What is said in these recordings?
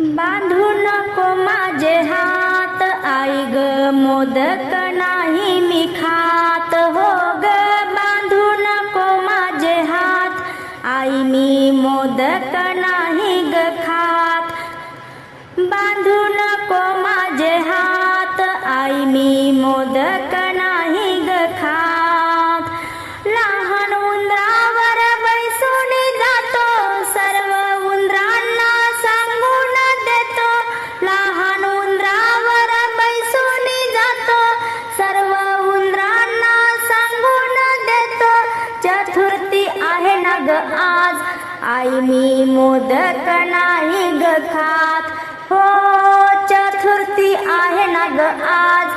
बांधू नको माझे हात. आई ग मोदक नाही मी खात. हो ग बांधू नको माझे हात. आई मी मोदक नाही चतुर्थी आहे ना ग आज. आई मी मोदक नाही ग खात. हो चतुर्थी आहे ना ग आज.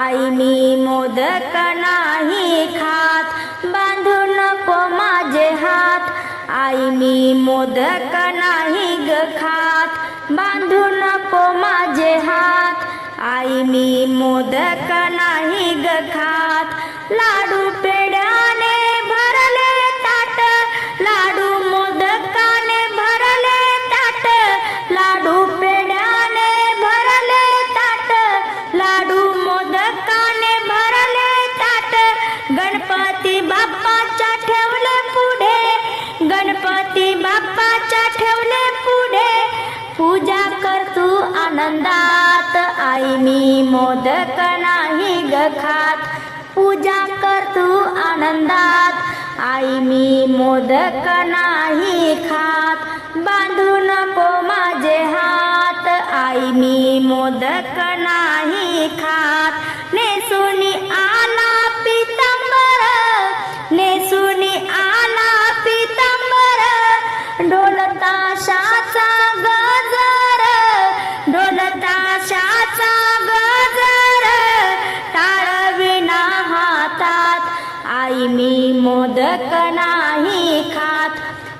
आई मी मोदक नाही खात. बांधू नको माझे हात. आई मी मोदक नाही ग खात. बांधू नको माझे हात. आई मी मोदक नाही ग खात. लाडू पूजा कर तू आनंदात. आई मी मोदक नाही ग खात. पूजा कर तू आनंदात. आई मी मोदक नाही खात. बांधू नको माझे हात. आई मी मोदक नाही खात. नेसुनी आला पितांबर. नेसुनी आला आई मी मोदक नाही खात.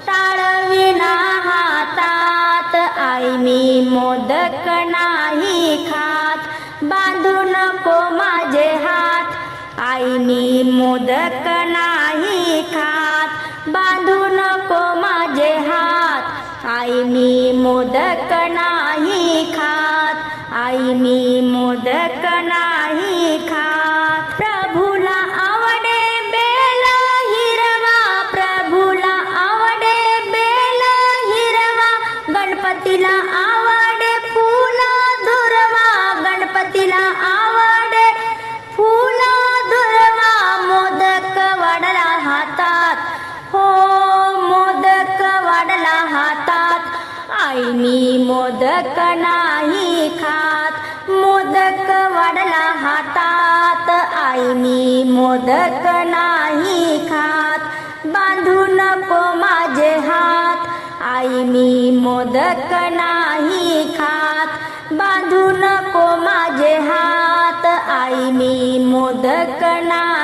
टाळविना हातात. आई मी मोदक नाही खात. बांधू नको माझे हात. आई मी मोदक नाही खात. बांधू नको माझे हात. आई मी मोदक नाही खात. आई मी मोदक नाही खात. आई मी मोदक नाही खात. मोदक वाढला हातात. आई मी मोदक नाही खात. बांधू नको माझे हात. आई मी मोदक नाही खात. बांधू नको माझे हात. आई मी मोदक नाही